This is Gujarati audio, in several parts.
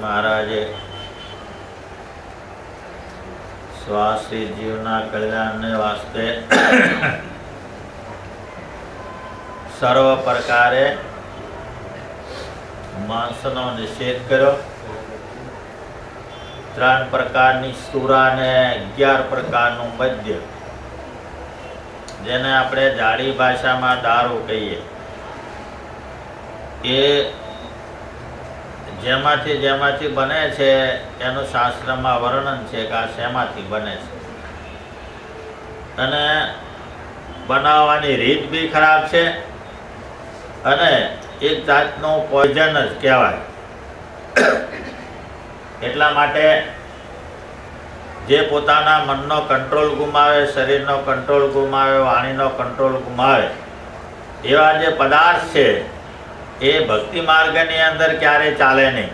મહારાજે સ્વાસી જીવના કલ્યાણને વાસ્તે સર્વ પ્રકારે માંસનો નિષેધ કર્યો. ત્રણ પ્રકારની સુરા ને અગિયાર પ્રકારનું મદ્ય. જેને આપણે જાડી ભાષામાં દારૂ કહીએ. એ જેમાંથી જેમાંથી બને છે, એનું શાસ્ત્રમાં વર્ણન છે કે આ શેમાંથી બને છે. અને બનાવવાની રીત બી ખરાબ છે અને એક જાતનું પોઈઝન જ કહેવાય. એટલા માટે જે પોતાના મનનો કંટ્રોલ ગુમાવે, શરીરનો કંટ્રોલ ગુમાવે, વાણીનો કંટ્રોલ ગુમાવે, એવા જે પદાર્થ છે એ ભક્તિ માર્ગની અંદર ક્યારે ચાલે નહીં.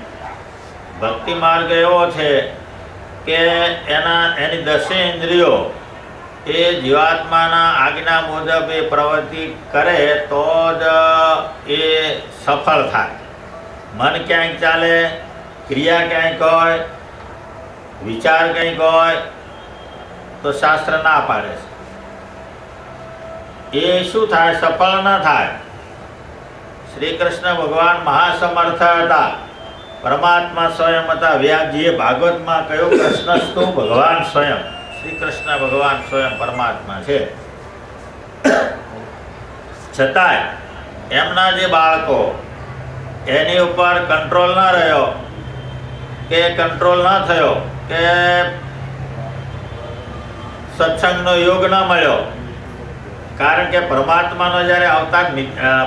ભક્તિ માર્ગ એવો છે કે એના, એની દસે ઇન્દ્રિયો એ જીવાત્માના આજ્ઞા મુજબ એ પ્રવૃત્તિ કરે તો જ એ સફળ થાય. મન ક્યાંક ચાલે, ક્રિયા ક્યાંક હોય, વિચાર કંઈક હોય, તો શાસ્ત્ર ના પાડે છે. એ શું થાય? સફળ ન થાય. શ્રી કૃષ્ણ ભગવાન મહાસમર્થ હતા. પરમાત્મા સ્વયં હતા. વ્યાસજીએ ભાગવતમાં કહ્યું કૃષ્ણ ભગવાન સ્વયં. શ્રી કૃષ્ણ ભગવાન સ્વયં પરમાત્મા છે. છતાંય એમના જે બાળકો, એની ઉપર કંટ્રોલ ના રહ્યો, કે કંટ્રોલ ના થયો, કે સત્સંગનો યોગ ના મળ્યો કારણ કે પરમાત્માનો જ્યારે અવતાર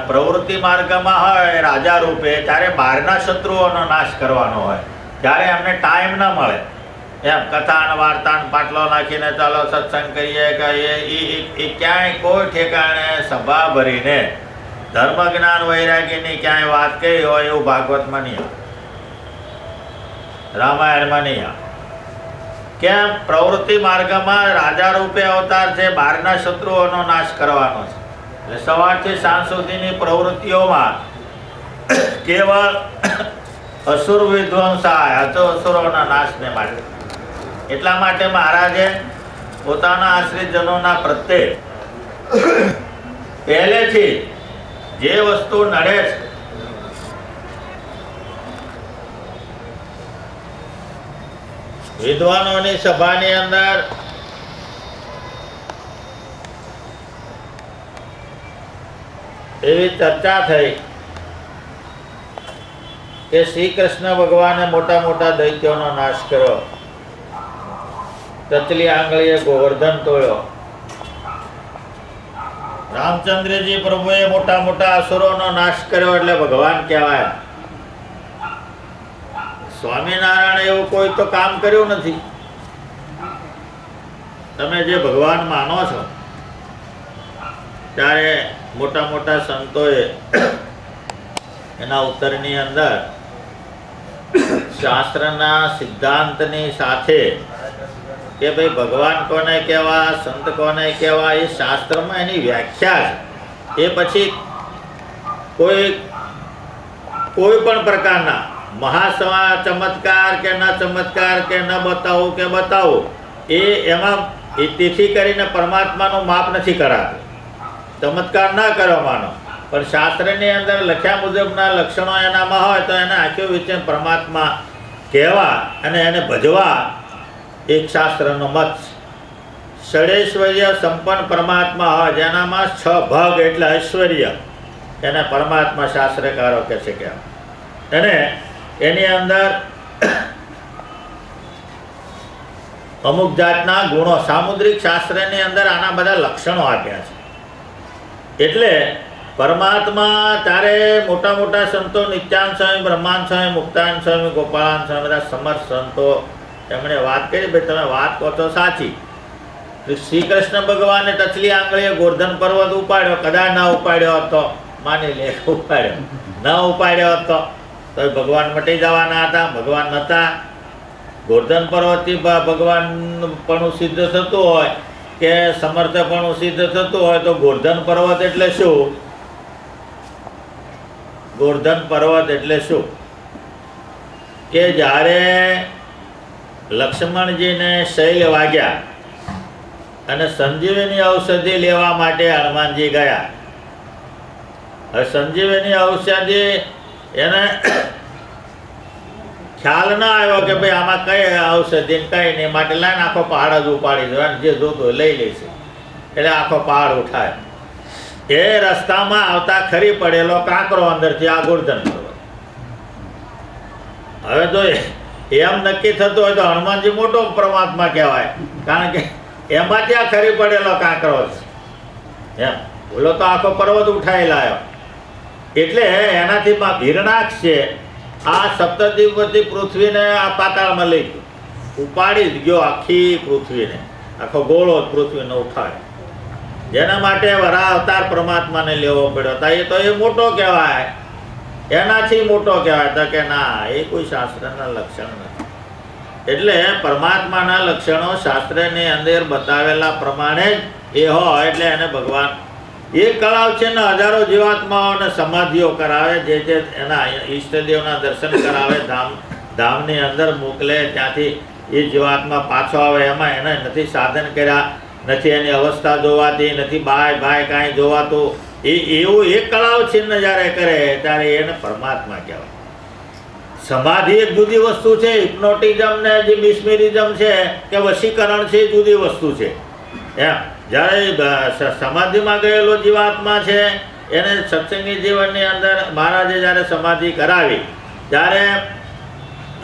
પ્રવૃત્તિ માર્ગમાં હોય, રાજા રૂપે, ત્યારે બહારના શત્રુઓનો નાશ કરવાનો હોય ત્યારે એમને ટાઈમ ન મળે એમ કથાન, વાર્તાન પાટલો નાખીને ચાલો સત્સંગ કરીએ કહીએ એ ક્યાંય કોઈ ઠેકાણે સભા ભરીને ધર્મ જ્ઞાન વૈરાગીની ક્યાંય વાત કહી હોય એવું ભાગવતમાં નહીં આવે. રામાયણમાં નહીં આવે. કેમ? પ્રવૃત્તિ માર્ગમાં રાજા રૂપે અવતાર છે, બહારના શત્રુઓનો નાશ કરવાનો છે. એટલે સવારથી સાંજ સુધીની પ્રવૃત્તિઓમાં કેવળ અસુર વિધ્વંસાય હતો અસુરોના નાશને માટે. એટલા માટે મહારાજે પોતાના આશ્રિતજનોના પ્રત્યે પહેલેથી જે વસ્તુ નડે છે વિદ્વાનોની સભાની અંદર એવી ચર્ચા થઈ કે શ્રી કૃષ્ણ ભગવાને મોટા મોટા દૈત્યોનો નાશ કર્યો. તચલી આંગળીએ ગોવર્ધન તોડ્યો. રામચંદ્રજી પ્રભુએ મોટા મોટા અસુરોનો નાશ કર્યો એટલે ભગવાન કહેવાય. સ્વામિનારાયણ એવું કોઈ તો કામ કર્યું નથી. તમે જે ભગવાન માનો છો, ત્યારે મોટા મોટા સંતોએ એના ઉત્તરની અંદર શાસ્ત્રના સિદ્ધાંતની સાથે કે ભાઈ ભગવાન કોને કહેવા, સંત કોને કહેવા, એ શાસ્ત્રમાં એની વ્યાખ્યા છે. એ પછી કોઈ કોઈ પણ પ્રકારના મહાસમા ચમત્કાર કે ન ચમત્કાર કે ન બતાવું કે બતાવું, એ એમાં તેથી કરીને પરમાત્માનું માપ નથી કરાતું. ચમત્કાર ના કરવાનો પણ શાસ્ત્રની અંદર લખ્યા મુજબના લક્ષણો એનામાં હોય તો એને આખી વિચે પરમાત્મા કહેવા અને એને ભજવા એક શાસ્ત્રનો મત. ષડૈશ્વર્ય સંપન્ન પરમાત્મા હોય, જેનામાં છ ભાગ એટલે ઐશ્વર્ય. એને પરમાત્મા શાસ્ત્રકારો કહે છે કે અને એની અંદર અમુક જાતના ગુણો, સામુદ્રિક શાસ્ત્રની અંદર આના બધા લક્ષણો આપ્યા છે. એટલે પરમાત્મા તારે મોટા મોટા સંતો, નિત્યાન સ્વામી બ્રહ્માન સ્વામી, મુક્તાન સ્વામી, ગોપાળાન સ્વામી, બધા સમર્થ સંતો, એમણે વાત કરી, ભાઈ, તમે વાત કહો તો સાચી. શ્રી કૃષ્ણ ભગવાને ટચલી આંગળીએ ગોર્ધન પર્વત ઉપાડ્યો, કદાચ ના ઉપાડ્યો હતો માની લે, ઉપાડ્યો. ન ઉપાડ્યો હતો તો ભગવાન મટી જવાના હતા, ભગવાન હતા ગોર્ધન પર્વતથી ભગવાન ભગવાનપણું સિદ્ધ થતું હોય કે સમર્થપણું સિદ્ધ થતું હોય તો ગોર્ધન પર્વત એટલે શું? ગોર્ધન પર્વત એટલે શું? કે જ્યારે લક્ષ્મણજીને શૈલ વાગ્યા અને સંજીવની ઔષધિ લેવા માટે હનુમાનજી ગયા. સંજીવની ઔષધિ એને ખ્યાલ ના આવ્યો કે ભાઈ આમાં કઈ ઔષધિ કઈ નહીં. માટે લાઈને આખો પહાડ જ ઉપાડી દો અને જે જોતું લઈ લેશે એટલે આખો પહાડ ઉઠાય. એ રસ્તામાં આવતા ખરી પડેલો કાંકરો અંદરથી આ ગુર્ધન હવે તો એમ નક્કી થતું હોય તો હનુમાનજી મોટો પરમાત્મા કહેવાય. કારણ કે એમાં ત્યાં ખરી પડેલો કાંકરો છે. એમ. બોલો તો આખો પર્વત ઉઠાઈ લાયો એટલે એનાથી માં ભીરણાક્ષ છે. આ સપ્તદ્વીપથી પૃથ્વીને આ પાતાળમાં લઈ ગયો. ઉપાડી જ ગયો આખી પૃથ્વીને. આખો ગોળો પૃથ્વીને ઉઠાડ્યો જેના માટે વરા અવતાર પરમાત્માને લેવો પડ્યો હતા એ તો એ મોટો કહેવાય. એનાથી મોટો કહેવાય તો કે ના, એ કોઈ શાસ્ત્રના લક્ષણ નથી. એટલે પરમાત્માના લક્ષણો શાસ્ત્રની અંદર બતાવેલા પ્રમાણે જ એ હોય એટલે એને ભગવાન એ કળાવ છે ને હજારો જીવાત્માઓને સમાધિઓ કરાવે, જે જે એના ઈષ્ટદેવના દર્શન કરાવે, ધામ, ધામની અંદર મોકલે, ત્યાંથી એ જીવાત્મા પાછો આવે. એમાં એને નથી સાધન કર્યા, નથી એની અવસ્થા જોવાતી, નથી બાય બાય કાંઈ જોવાતું. એ એવું એક કળાવ છિન્ન જ્યારે કરે, ત્યારે એને પરમાત્મા કહેવાય. સમાધિ એક જુદી વસ્તુ છે હિપ્નોટિઝમ ને જે મિસમેરિઝમ છે, કે વશીકરણ છે જુદી વસ્તુ છે. એમ. જ્યારે સમાધિમાં ગયેલો જીવાત્મા છે. એને સત્સંગી જીવનની અંદર મહારાજે જ્યારે સમાધિ કરાવી, ત્યારે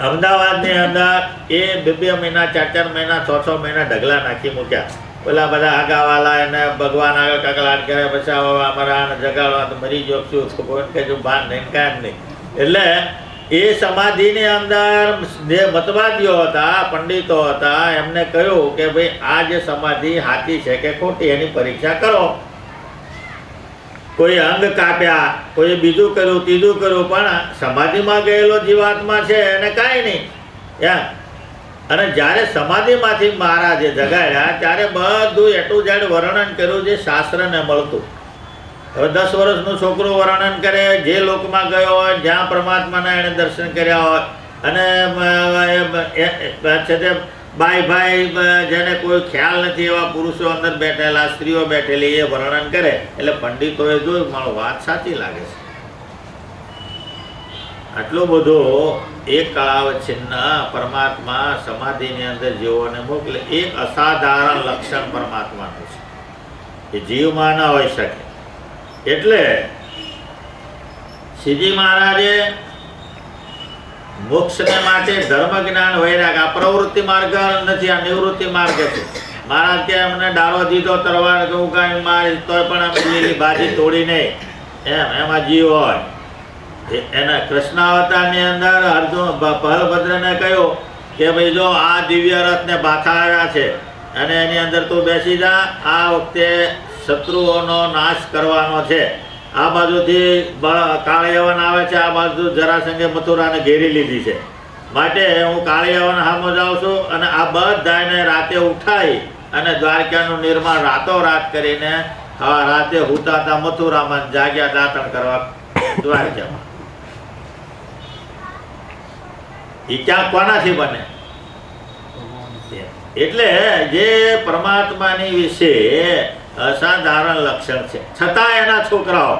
અમદાવાદની અંદર એ બે બે મહિના ચાર ચાર મહિના છ છ મહિના ઢગલા નાખી મૂક્યા. પેલા બધા આગાવાલા એને ભગવાન આગળ કકલાટ કરે આવા અમારા જગાડવા તો મરી શું તો કોઈ કે બાર નહીં કાંઈ નહીં. એટલે એ સમાધિની અંદર જે મતવાદીઓ હતા, પંડિતો હતા, એમને કહ્યું કે ભાઈ આ જે સમાધિ હાથી છે કે ખોટી, એની પરીક્ષા કરો. કોઈ અંગ કાપ્યા, કોઈ બીજું કર્યું, ત્રીજું કર્યું, પણ સમાધિમાં ગયેલો જીવાત્મા છે એને કાંઈ નહીં. એમ. અને જ્યારે સમાધિમાંથી મહારાજે જગાડ્યા, ત્યારે બધું એટલું જાડ વર્ણન કર્યું જે શાસ્ત્રને મળતું. હવે દસ વર્ષનું છોકરું વર્ણન કરે, જે લોકમાં ગયો હોય, જ્યાં પરમાત્માના એણે દર્શન કર્યા હોય, અને છે તે બાઈ ભાઈ જેને કોઈ ખ્યાલ નથી એવા પુરુષો અંદર બેઠેલા, સ્ત્રીઓ બેઠેલી, એ વર્ણન કરે. એટલે પંડિતોએ જોયું, મારો વાત સાચી લાગે છે. આટલો બધો એક કળાવચ્છિન્ન પરમાત્મા સમાધિની અંદર જીવોને મોકલે એક અસાધારણ લક્ષણ પરમાત્માનું છે. એ જીવમાં ન હોઈ શકે. એટલે શ્રીજી મહારાજે મોક્ષને માટે ધર્મ જ્ઞાન વૈરાગ. આ પ્રવૃત્તિ માર્ગ નથી, આ નિવૃત્તિ માર્ગ છે. મહારાજ કે અમને ડાળો દીધો તરવાર કે ઉગાડી મારી, તોય પણ અમે લીલી ભાજી તોડી એમ, એમાં જીવ હોય. એના કૃષ્ણ અવતારની અંદર અર્જુન બલભદ્રને કહ્યું કે ભાઈ જો આ દિવ્ય રથને બાથાયા છે, અને એની અંદર તું બેસી જા. આ વખતે શત્રુઓનો નાશ કરવાનો છે. આ બાજુથી કાળિયાવન આવે છે આ બાજુ જરાસંઘે મથુરાને ઘેરી લીધી છે. માટે હું કાળિયાવન સામો જાઉં છું અને આ બધાને રાતે ઉઠાઈ અને દ્વારકાનું નિર્માણ રાતો રાત કરીને હા રાતે હુતાતા મથુરામાં જાગ્યા દાતણ કરવા દ્વારકામાં. એ ક્યાં કોનાથી બને? એટલે જે પરમાત્માની વિશે અસાધારણ લક્ષણ છે. છતાં એના છોકરાઓ,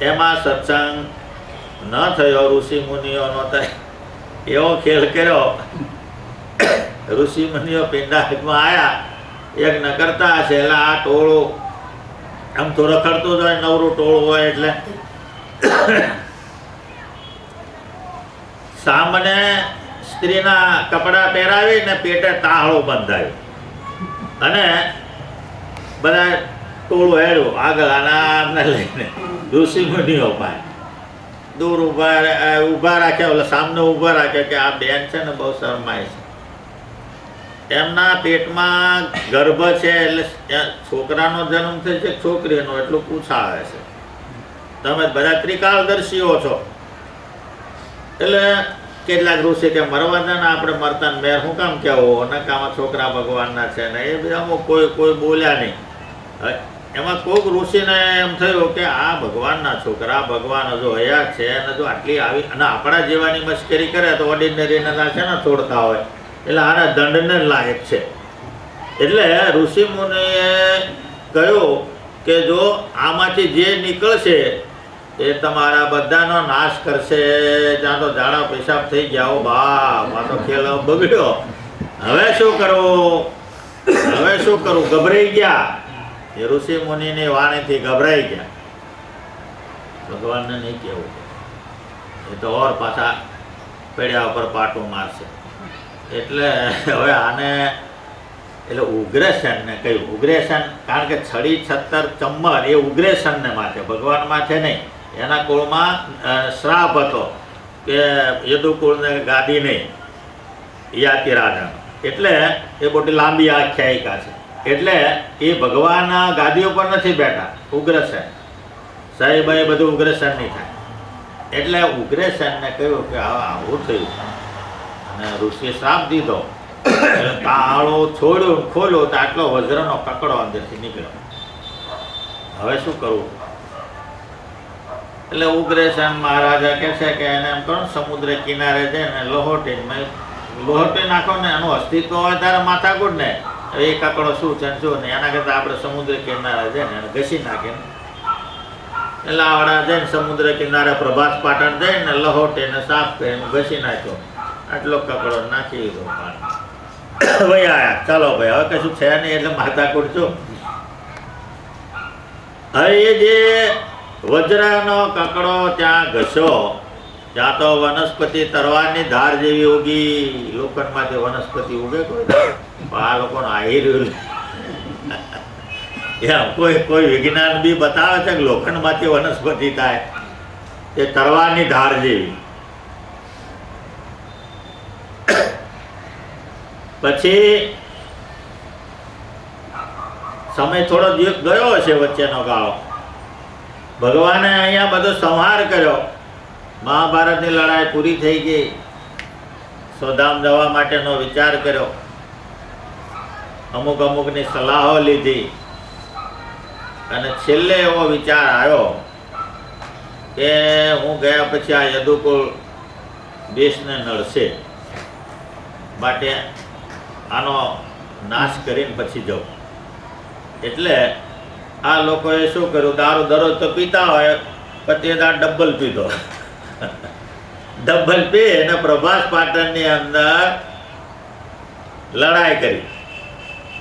એમાં સત્સંગ ન થયો ઋષિ મુનિઓનો એવો ખેલ કર્યો. ઋષિ મુનિઓ પિંડામાં આવ્યા યજ્ઞ કરતા હશે એટલે આ ટોળું. આમ તો રખડતું જ હોય, નવરું ટોળું હોય એટલે. સામને સ્ત્રીના કપડાં પહેરાવી ને પેટે તાળો બંધાયું. અને બધા ટોળું હેડ્યું. આગળ અનારને લઈને. ઋષિ મુનિઓ પાસે. દૂર ઊભા ઊભા રાખ્યા, ઓલા સામને ઊભા રાખ્યા કે આ બેન છે ને બહુ શરમાય છે. એમના પેટમાં ગર્ભ છે એટલે છોકરાનો જન્મ થયો છે, છોકરીનો એટલું પૂછાવે છે. તમે બધા ત્રિકાળદર્શીઓ છો. એટલે કેટલાક ઋષિ કે મરવા દે ને આપણે મરતા મેં શું કામ કહેવો? નકામાં છોકરા ભગવાનના છે ને એ બધા કોઈ કોઈ બોલ્યા નહીં. એમાં કોક ઋષિને એમ થયું કે આ ભગવાનના છોકરા ભગવાન હજુ હયા છે અને જો આટલી આવી અને આપણા જેવાની મશ્કરી કરે તો ઓર્ડિનરીને છે ને તોડતા હોય. એટલે આને દંડને લાયક છે. એટલે ઋષિ મુનિએ કહ્યું કે જો આમાંથી જે નીકળશે એ તમારા બધાનો નાશ કરશે. ત્યાં તો ઝાડા પેશાબ થઈ ગયા હો બા માં તો ખેલ બગડ્યો. હવે શું કરવું? હવે શું કરવું ગભરાઈ ગયા. એ ઋષિ મુનિની વાણીથી ગભરાઈ ગયા. ભગવાનને નહીં કહેવું. એ તો ઓર પાછા પેડ્યા ઉપર પાટું મારશે. એટલે હવે આને, એટલે ઉગ્રેશનને કહ્યું. ઉગ્રેશન કારણ કે છડી, છત્તર ચમ્મર એ ઉગ્રેશનને માથે ભગવાનમાં છે નહીં. એના કુળમાં શ્રાપ હતો કે યદુકુળને ગાદી નહીં. યાતિ રાજા એટલે એ મોટી લાંબી આખ્યાયિકા છે. એટલે એ ભગવાન ગાદી ઉપર નથી બેઠા ઉગ્રસેન સાહેબ, એ બધું ઉગ્રસેન નહીં થાય. એટલે ઉગ્રસેનને કહ્યું કે હવે આવું થયું અને ઋષિએ શ્રાપ દીધો. તાળો છોડ્યો, ખોલ્યો તો આટલો વજ્રનો કકડો અંદરથી નીકળ્યો. હવે શું કરવું? એટલે ઉગ્રસેન મહારાજા કહે છે કે એને એમ કરો સમુદ્ર કિનારે જઈને લોહોટીન લોહોટી નાખો ને એનું અસ્તિત્વ હોય ત્યારે માથાકૂટ ને. હવે એ કકડો શું છે ને શું ને, એના કરતાં આપણે સમુદ્ર કિનારે જઈને એને ઘસી નાખીને. એટલે આવડા જઈને સમુદ્ર કિનારે પ્રભાસ પાટણ જઈને લહોટીને સાફ કરીને ઘસી નાખ્યો. આટલો કકડો નાખી દીધો ભાઈ આયા, ચાલો ભાઈ, હવે કશું છે નહીં એટલે માથાકૂટ છું. હવે એ જે વજ્રનો કકડો ત્યાં ઘસ્યો, ત્યાં તો વનસ્પતિ તરવાની ધાર જેવી ઉગી. લોખંડમાંથી વનસ્પતિ ઉગે કોઈ આ લોકોનું રહ્યું એમ કોઈ કોઈ વિજ્ઞાન બી બતાવે છે કે લોખંડમાંથી વનસ્પતિ થાય. એ તરવાની ધાર જેવી. પછી સમય થોડો દિવસ ગયો હશે વચ્ચેનો ગાળો. ભગવાને અહીંયા બધો સંહાર કર્યો. મહાભારતની લડાઈ પૂરી થઈ ગઈ. સોધામ જવા માટેનો વિચાર કર્યો. અમુક અમુકની સલાહો લીધી. અને છેલ્લે એવો વિચાર આવ્યો કે હું ગયા પછી આ યદુકુળ દેશને નડશે માટે આનો નાશ કરીને પછી જાઉં. એટલે આ લોકોએ શું કર્યું? દારૂ દરરોજ તો પીતા હોય, પણ તે દાર ડબ્બલ પીધો. ડબ્બલ પી અને પ્રભાસ પાટણની અંદર લડાઈ કરી.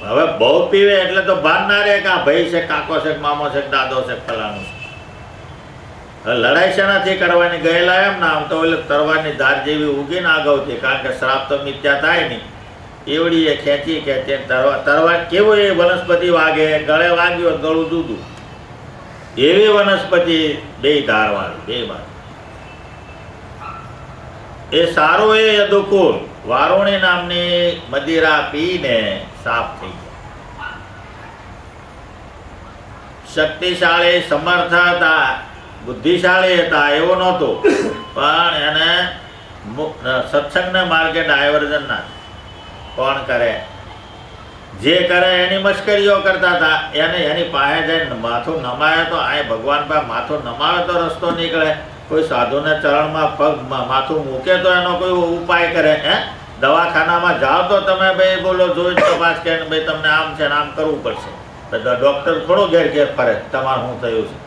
હવે બહુ પીવે એટલે તો ભાન ના રહે કે આ ભાઈ છે, કાકો છે, મામો છે, દાદો છે ફલાનું લડાઈ શેનાથી કરવાની? ગયેલા એમ ના આમ તો એટલે તરવાની ધાર જેવી ઉગીને આગળથી કારણ કે શ્રાપ તો મિથ્યા થાય નહીં. એવડી એ ખેંચી ખેંચી તરવા તરવા કેવું એ વનસ્પતિ વાગે? ગળે વાગ્યો ગળું દૂધું. એવી વનસ્પતિ બે ધારવાળી, બે બાર એ સારું એ યદુકુળ. વારુણી નામની મદિરા પીને સાફ થઈ ગયા. શક્તિશાળી સમર્થ હતા, બુદ્ધિશાળી હતા, એવો નહોતો. પણ એને સત્સંગના માર્ગે ડાયવર્ઝન ના કોણ કરે? જે કરે એની મશ્કરીઓ કરતા હતા. એને એની પાસે જઈને માથું નમાવે તો આ ભગવાન પાસે માથું નમાવે તો રસ્તો નીકળે. કોઈ સાધુને ચરણમાં પગ માથું મૂકે તો એનો કોઈ ઉપાય કરે, હે? દવાખાનામાં જાઓ તો તમે ભાઈ બોલો, જોઈ તપાસ કે ભાઈ તમને આમ છે આમ કરવું પડશે. ડૉક્ટર થોડો ઘેર ઘેર ફરે, તમારે શું થયું છે?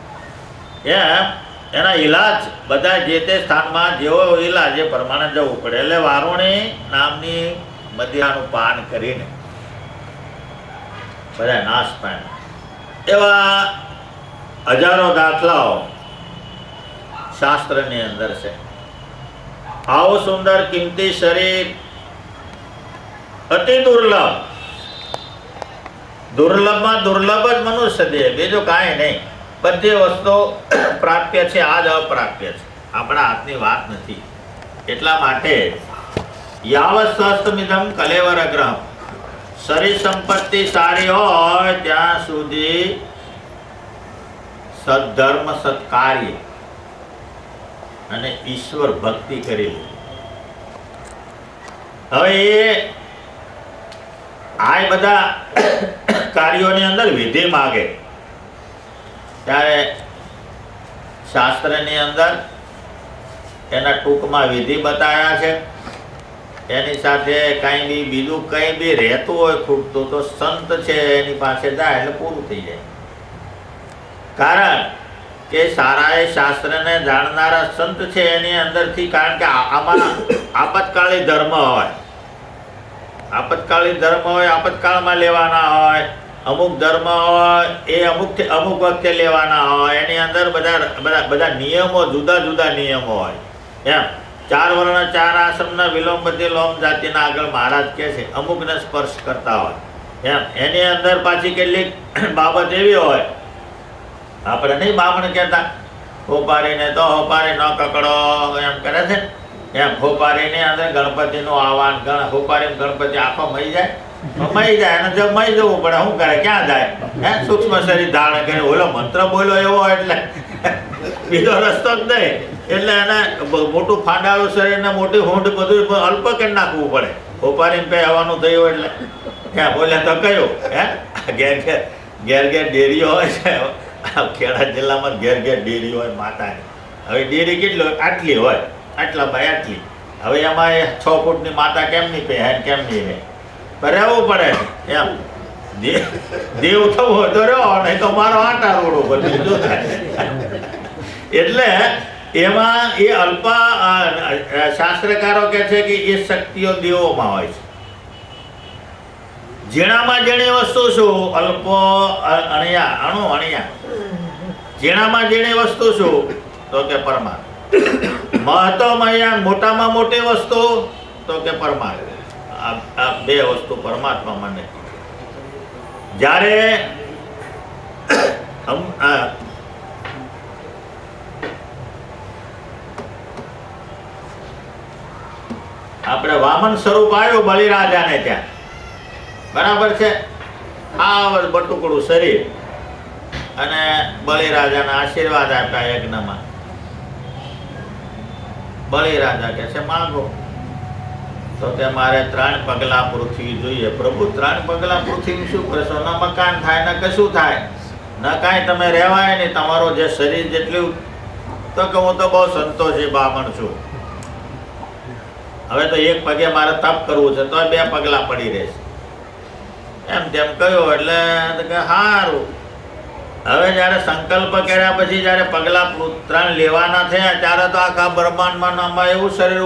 એમ એના ઈલાજ, બધા જે તે સ્થાનમાં જેવો ઈલાજ, એ પ્રમાણે જવું પડે. એટલે વારુણી નામની મદિરાનું પાન કરીને બધા નાશ પામ્યા એવા હજારો દાખલાઓ શાસ્ત્રની અંદર છે. આવો સુંદર કિંમતી શરીર અતિ દુર્લભ. દુર્લભમાં દુર્લભ જ મનુષ્ય દેહ, બીજું કાંઈ નહીં. બધી વસ્તુ પ્રાપ્ય છે આ જ અપ્રાપ્ય છે. આપણા હાથની વાત નથી. એટલા માટે યાવત સ્વસ્થમિધમ કલેવર ગ્રહ શરીર સંપત્તિ સારી હોય ત્યાં સુધી સદ્ધર્મ સત્કાર્ય અને ઈશ્વર ભક્તિ કરી હવે એ આ બધા કાર્યોની અંદર વિધિ માગે. ત્યારે શાસ્ત્રની અંદર એના ટૂંકમાં વિધિ બતાવ્યા છે. એની સાથે કાંઈ બી બીજું કંઈ બી રહેતું હોય ખૂટતું, તો સંત છે એની પાસે જાય એટલે પૂરું થઈ જાય. કારણ કે સારા એ શાસ્ત્રને જાણનારા સંત છે એની અંદરથી, કારણ કે આમાં આપતકાળી ધર્મ હોય. આપતકાળી ધર્મ હોય, આપતકાળમાં લેવાના હોય, અમુક ધર્મ હોય, એ અમુક અમુક વખતે લેવાના હોય. એની અંદર બધા બધા બધા નિયમો જુદા જુદા નિયમો હોય. એમ. ચાર વર્ણ, ચાર આશ્રમના વિલોમપતિ લોમ જાતિના આગળ મહારાજ કહે છે, અમુકને સ્પર્શ કરતા હોય. એમ. એની અંદર પાછી કેટલીક બાબત એવી હોય. આપણે નહીં બામણ કહેતા, હોપારીને તો હોપારી ન કકડો એમ કરે છે ને. એમ, હોપારીની અંદર ગણપતિનું આહવાન ગણ હોપારી ગણપતિ આખો મળી જાય. મઈ જાય અને જો મઈ જવું પડે, શું કરે? ક્યાં જાય? હે, સૂક્ષ્મ શરીર ધારણ કરી ઓલો મંત્ર બોલો એવો એટલે. બીજો રસ્તો જ નહીં. એટલે એને મોટું ફાંડાળું શરીર ને મોટી હૂંઢ બધું અલ્પ કરી નાખવું પડે. હોપારી પે આવવાનું થયું એટલે. ક્યાં બોલ્યા તો કયું? હે? ઘેર ઘેર ઘેર ઘેર ડેરીઓ હોય છે. ખેડા જિલ્લામાં ઘેર ઘેર ડેરી હોય માતાની. હવે ડેરી કેટલી હોય? આટલી હોય. આટલા બાય આટલી. હવે એમાં એ છ ફૂટની માતા કેમની પહે કેમ નહીં રહે? પણ રહેવું પડે. એમ. દેવ થવું હોય તો રહ્યો નહીં તો મારો આટા રોડ ઉપર એટલે એમાં એ અલ્પા શાસ્ત્રકારો કે છે કે એ શક્તિઓ દેવોમાં હોય છે. જેણામાં જેણે વસ્તુ શું? અલ્પો અણિયા. અણુ, અણિયા. જેણામાં જેણે વસ્તુ શું? તો કે પરમાત્મા મહત્વમય મોટામાં મોટી વસ્તુ તો કે પરમાત્મા. આ બે વસ્તુ પરમાત્મા મને. જ્યારે આપણે વામન સ્વરૂપ આવ્યું બલિરાજાને ત્યાં. બરાબર છે? આ બટુકડું શરીર. અને બલિરાજાના આશીર્વાદ આપ્યા યજ્ઞમાં. બલિરાજા કે છે, માંગો. તો તે મારે ત્રણ પગલા પૃથ્વી જોઈએ. પ્રભુ, ત્રણ પગલા પૃથ્વી શું કરશો? ન મકાન થાય, ન કશું થાય. ન કાંઈ તમે રહેવાય નહીં. તમારો જે શરીર જેટલું તો કે હું તો બહુ સંતોષી બામણ છું. હવે તો એક પગે મારે તપ કરવું છે, તો બે પગલા પડી રહેશે. એમ તેમ કહ્યું, એટલે કે સારું હવે જ્યારે સંકલ્પ કર્યા પછી જ્યારે પગલા ત્રણ લેવાના થયા, ત્યારે તો આખા બ્રહ્માંડમાં એવું શરીર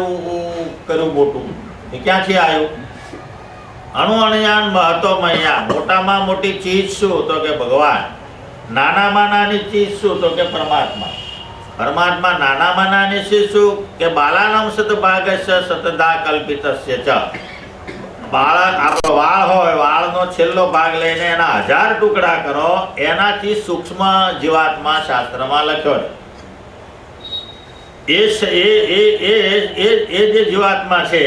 કર્યું મોટું. એ ક્યાંથી આવ્યું? અણુ અણયાન મહત્વમયા મોટામાં મોટી ચીજ શું? તો કે ભગવાન. નાનામાં નાની ચીજ શું? તો કે પરમાત્મા. પરમાત્મા નાનામાં નાની ચીજ શું? કે બાલાનામ સત ભાગસ્ય સતદા કલ્પિત ચ. બાળક, આપણો વાળ હોય, વાળનો છેલ્લો ભાગ લઈને એના હજાર ટુકડા કરો, એનાથી સૂક્ષ્મ જીવાત્મા શાસ્ત્રમાં લખ્યો એ એ એ જે જીવાત્મા છે,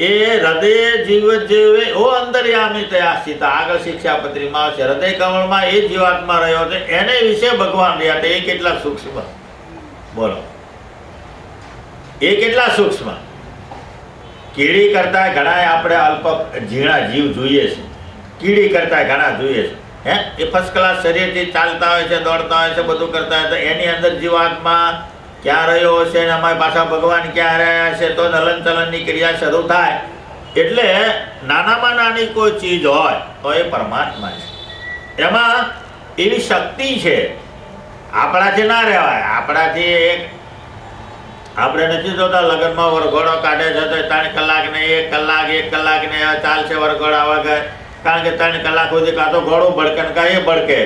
એ હૃદય જીવ જીવે ઓ અંતર્યામી તયા સ્થિત આગળ શિક્ષાપત્રીમાં આવશે. હૃદય કમળમાં એ જીવાત્મા રહ્યો છે. એને વિશે ભગવાન રહ્યા એ કેટલા સૂક્ષ્મ? બોલો. એ કેટલા સૂક્ષ્મ? કીડી કરતા ઘણા આપણે અલ્પ ઝીણા જીવ જોઈએ છે. કીડી કરતા ઘણા જોઈએ છે. હે? એ ફર્સ્ટ ક્લાસ શરીરથી ચાલતા હોય છે, દોડતા હોય છે, બધું કરતા હોય છે. એની અંદર જીવાત્મા ક્યાં રહ્યો હશે ને અમારી પાછા ભગવાન ક્યાં રહ્યા છે, તો નલન ચલનની ક્રિયા શરૂ થાય. એટલે નાનામાં નાની કોઈ ચીજ હોય, તો એ પરમાત્મા છે. એમાં એવી શક્તિ છે. આપણાથી ના રહેવાય. આપણાથી એક આપણે નથી જોતા, લગ્નમાં વરઘોડો કાઢે છે તો ત્રણ કલાક ને એક કલાક એક કલાક ને ચાલશે વરઘોડા વગર. કારણ કે ત્રણ કલાક સુધી કાં તો ઘોડું ભડકે ને કાં એ ભડકે.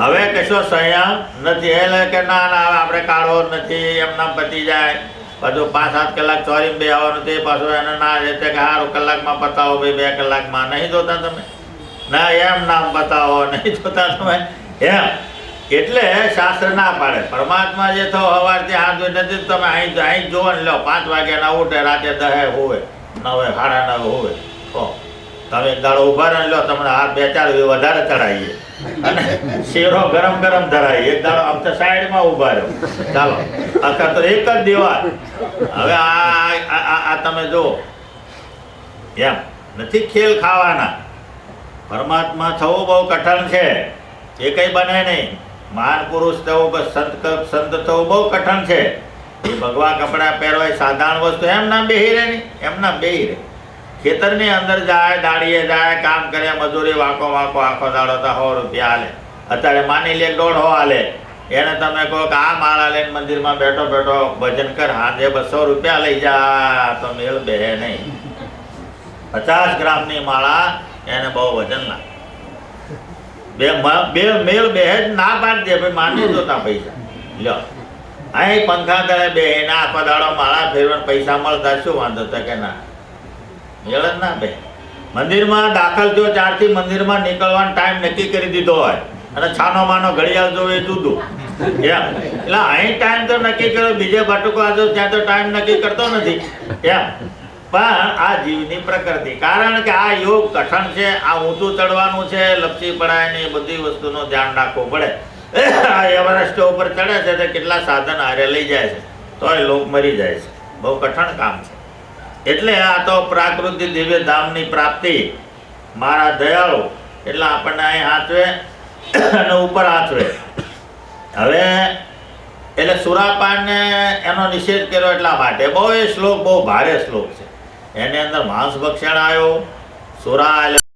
હવે કશો સંયમ નથી. એટલે કે ના ના આપણે કાઢવો નથી. એમના પતી જાય. પાછું પાંચ, સાત કલાક ચોરી બે આવવાનું તે પાછું એને ના જે કે સારું કલાકમાં પતાવો ભાઈ, બે કલાકમાં. નહીં જોતા તમે? ના, એમ નામ બતાવો નહીં જોતા તમે? એમ. એટલે શાસ્ત્ર ના પાડે. પરમાત્મા જે થયો સવારથી હાથ નથી તમે અહીં અહીં જોવો ને લો પાંચ વાગ્યા ના ઉઠે, રાતે દહે હોવે, નવે, સાડા નવે હોવે. તો તમે દાડો ઊભા રહે લો તમને હાથ બે ચાર વધારે ચડાવીએ. અને શેરો ગરમ ગરમ ધરાવીએ. એક દાડો આમ તો સાઈડમાં ઊભા રહ્યો ચાલો. આખા તો એક જ દિવાલ. હવે આ આ તમે જુઓ. એમ. નથી ખેલ ખાવાના. પરમાત્મા થવું બહુ કઠણ છે. એ કંઈ બને નહીં. મહાન થવું કે સંત સંત થવું બહુ કઠણ છે. ભગવા કપડાં પહેરવાય, સાધારણ વસ્તુ, એમ ના બેહી રહે નહીં એમ ના બેહી રહે. ખેતરની અંદર જાય, દાડીએ જાય, કામ કરે, મજૂરી વાંકો વાંકો, આખો દાડો તો સો રૂપિયા હાલે. અત્યારે માની લે દોઢ હાલે. એને તમે કહો કે આ માળા લઈને મંદિરમાં બેઠો બેઠો, ભજન કર, હાજે બસો રૂપિયા લઈ જા તો મેળ બે નહીં. પચાસ ગ્રામની માળા, એને બહુ વજન ના બે બે મેળ બે ના પાડી દે ભાઈ માની જોતા પૈસા. લ્યો. અહીં પંખા તળે બે ના આખો દાડો માળા ફેરવાના પૈસા મળતા શું વાંધો તો કે ના? મેળ જ ના બે. મંદિરમાં દાખલ થયો ત્યારથી મંદિરમાં નીકળવાનો ટાઈમ નક્કી કરી દીધો હોય. અને છાનો માનો ઘડિયાળ જોવે એ જુદું. એમ. એટલે અહીં ટાઈમ તો નક્કી કર્યો બીજે બટુકો આજો ત્યાં તો ટાઈમ નક્કી કરતો નથી. એમ. પણ આ જીવની પ્રકૃતિ. કારણ કે આ યોગ કઠણ છે, આ ઊંચું ચડવાનું છે, લપસી પડાય ને એ બધી વસ્તુનું ધ્યાન રાખવું પડે. આ એવરેસ્ટ ઉપર ચડે છે તો કેટલા સાધન હારે લઈ જાય છે. તોય લોક મરી જાય છે. બહુ કઠણ કામ છે. એટલે આ તો પ્રાકૃતિક દિવ્ય ધામની પ્રાપ્તિ. મારા દયાળુ, એટલે આપણને અહીં હાથવે અને ઉપર હાથવે. હવે, એટલે સુરાપાનને એનો નિષેધ કર્યો એટલા માટે. બહુ એ શ્લોક, બહુ ભારે શ્લોક છે. એની અંદર માંસ ભક્ષણ આવ્યો સુરા